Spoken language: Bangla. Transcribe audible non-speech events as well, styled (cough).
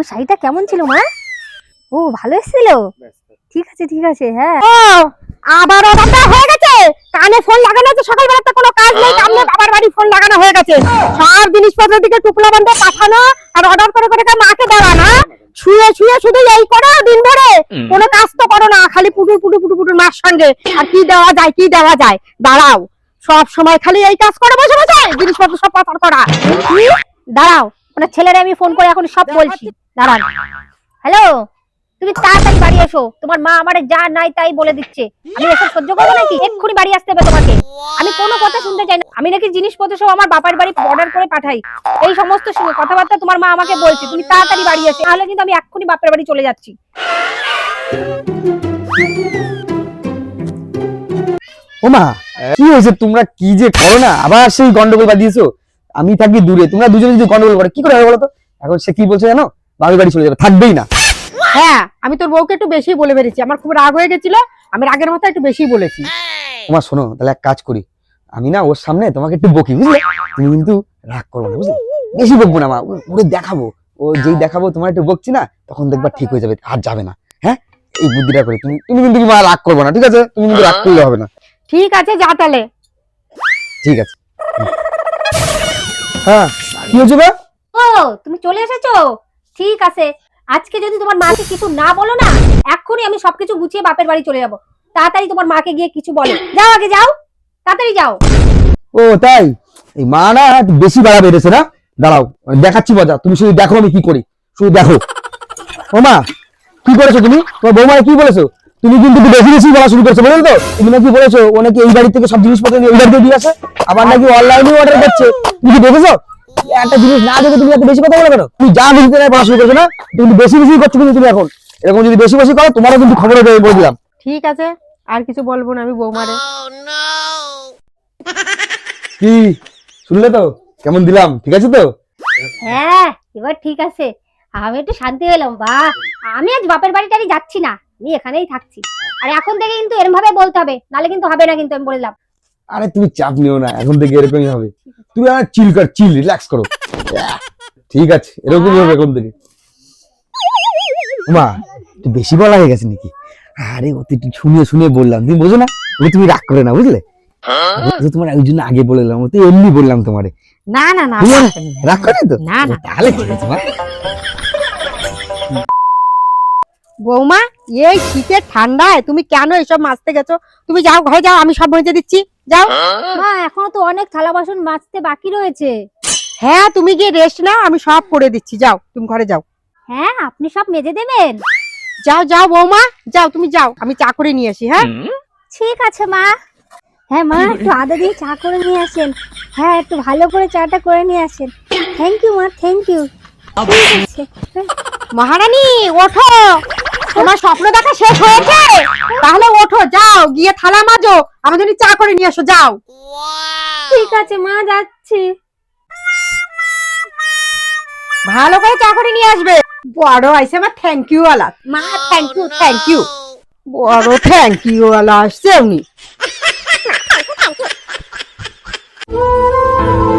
ওই শাড়িটা কেমন ছিল মা? ও ভালো এসেছিল? ঠিক আছে ঠিক আছে হ্যাঁ। ও আবার হয়ে গেছে? কানে ফোন লাগানো আছে সকালবেলা তো কোনো কাজ নেই সামনে বাবার বাড়ি ফোন লাগানো হয়ে গেছে। সব জিনিসপত্রের দিকে টুকলা বান্ধা পাঠানো আর অর্ডার করে করে মাকে দেওয়া না শুয়ে শুয়ে শুধু এই করো দিন ভরে। কোনো কাজ তো করো না খালি পুটুর পুটু পুটু পুটুর মার সঙ্গে। আর কি দেওয়া যায় কি দেওয়া যায়? দাঁড়াও। সব সময় খালি এই কাজ করে বসে বসে। জিনিসপত্র সব পাচার করা। দাঁড়াও। ওনার ছেলেরা আমি ফোন করে এখন সব বলছি। দাঁড়ান। হ্যালো? তুমি তাড়াতাড়ি বাড়ি এসো। তোমার মা আমারে যা নাই তাই বলে দিচ্ছে। আমি এসব সহ্য করব নাকি? এক্ষুনি বাড়ি আসতে হবে তোমাকে। আমি কোনো কথা শুনতে চাই না। আমি নাকি জিনিসপত্র সব আমার বাবার বাড়ি অর্ডার করে পাঠাই। এই সমস্ত শুনে কথাবার্তা তোমার মা আমাকে বলছে। তুমি তাড়াতাড়ি বাড়ি এসে। তাহলে কিন্তু আমি এক্ষুনি বাপের বাড়ি চলে যাচ্ছি। ওমা, কি হয়েছে? তোমরা কি যে করো না? আবার সেই গন্ডগোল বাঁধিয়েছো? আমি থাকি দূরে। তোমরা দুজনে যদি গন্ডগোল করো, কি করে হবে বলো তো? এখন সে কি বলছে জানো? বাবার বাড়ি চলে যাবে থাকবেই না। হ্যাঁ আমি তোর বউকে একটু বেশি বলে বেরিয়েছি। আমার খুব রাগ হয়ে গেছিল আমি রাগের মাথায় একটু বেশি বলেছি। ওমা শোনো তাহলে এক কাজ করি। আমি না ওর সামনে তোমাকে একটু বকি বুঝলে? তুমি কিন্তু রাগ করো না বুঝলে? বেশি বকবো না মা ওরে দেখাবো। ও যেই দেখাবো তোমার একটু বকছি না তখন দেখবা ঠিক হয়ে যাবে আর যাবে না। হ্যাঁ? এই বুদ্ধিটা করে তুমি তুমি কিন্তু মা রাগ করব না ঠিক আছে? তুমি কিন্তু রাগ করলে হবে না। ঠিক আছে যা তাহলে। ঠিক আছে। হ্যাঁ কি হয়েছে ও তুমি চলে এসেছ? ঠিক আছে। আজকে যদি তোমার মাকে কিছু না বলো না, এক্ষুনি আমি সবকিছু গুছিয়ে বাপের বাড়ি চলে যাব। তাড়াতাড়ি তোমার মাকে গিয়ে কিছু বলো। যাও আগে, যাও। তাড়াতাড়ি যাও। ও, তাই? এই মা না বেশি বাড়া বেড়েছে না? দাঁড়াও, দেখাচ্ছি মজা। তুমি শুধু দেখো আমি কি করি। শুধু দেখো। ও মা, কি করেছ তুমি? তোমার বৌমায় কি বলেছ? তুমি কিন্তু বেশি বেশি বলা শুরু করেছ বুঝলে তো। তুমি নাকি বলেছ ও নাকি এই বাড়ি থেকে সব জিনিসপত্র ওই বাড়িতে দিয়ে আসে? আবার নাকি অনলাইনে অর্ডার করছে। তুমি কি দেখেছ? একটা জিনিস না দেখে তুমি এত বেশি কথা বলে কেন? তুমি যা বুঝতে নাই পড়া শুরু করেছ না? তুমি বেশি বেশি করছ কিন্তু তুমি এখন। এরকম যদি বেশি বেশি করো তোমারও কিন্তু খবর হবে আমি বলে দিলাম। ঠিক আছে আর কিছু বলব না আমি বৌমারে। কি? শুনলে তো? কেমন দিলাম? ঠিক আছে তো? হ্যাঁ এবার ঠিক আছে। আমি একটু শান্তি পেলাম বা। আমি আজ বাপের বাড়ি টাড়ি যাচ্ছি না আমি এখানেই থাকছি। আর এখন থেকে কিন্তু এরম ভাবে বলতে হবে নালে কিন্তু হবে না কিন্তু আমি বললাম আরে তুমি চাপ নিও না এখন থেকে এরকমই হবে। তুমি আমার চিল কর চিল রিল্যাক্স করো। ঠিক আছে এরকমই হবে এখন থেকে। মা একটু বেশি বলা হয়ে গেছে নাকি? আরে ও তো একটু শুনিয়ে শুনিয়ে বললাম। তুমি বোঝো না ও তুমি রাগ করে না বুঝলে? তোমার ওই জন্য আগে বলে দিলাম ও তো এমনি বললাম তোমারে। না না না রাগ করে তো? না, না। তাহলে ঠিক আছে মা? বৌমা এই শীতে ঠান্ডায় তুমি কেন এসব মাছতে গেছো? তুমি যাও ঘরে যাও আমি সব মেজে দিচ্ছি। যাও। মা এখনও তো অনেক থালা বাসন মাজতে বাকি রয়েছে। হ্যাঁ তুমি গিয়ে রেস্ট নাও আমি সব করে দিচ্ছি। যাও তুমি ঘরে যাও। হ্যাঁ আপনি সব মেজে দেবেন। যাও যাও বৌমা যাও তুমি যাও আমি চা করে নিয়ে আসি হ্যাঁ? ঠিক আছে মা। হ্যাঁ মা একটু আদা দিয়ে চা করে নিয়ে আসেন। হ্যাঁ একটু ভালো করে চাটা করে নিয়ে আসেন। থ্যাংক ইউ মা থ্যাংক ইউ মহারানী ওঠো। তোমার স্বপ্ন দেখা শেষ হয়েছে? তাহলে ওঠো যাও গিয়ে থালা মাজো। আমার জন্য চা করে নিয়ে এসো যাও। ঠিক আছে মা যাচ্ছি। ভালো করে চা করে নিয়ে আসবে। বড় আইসে আমার থ্যাংক ইউ আলা। মা থ্যাংক ইউ থ্যাংক ইউ বড় থ্যাংক ইউ আলা আসছে উনি। (laughs)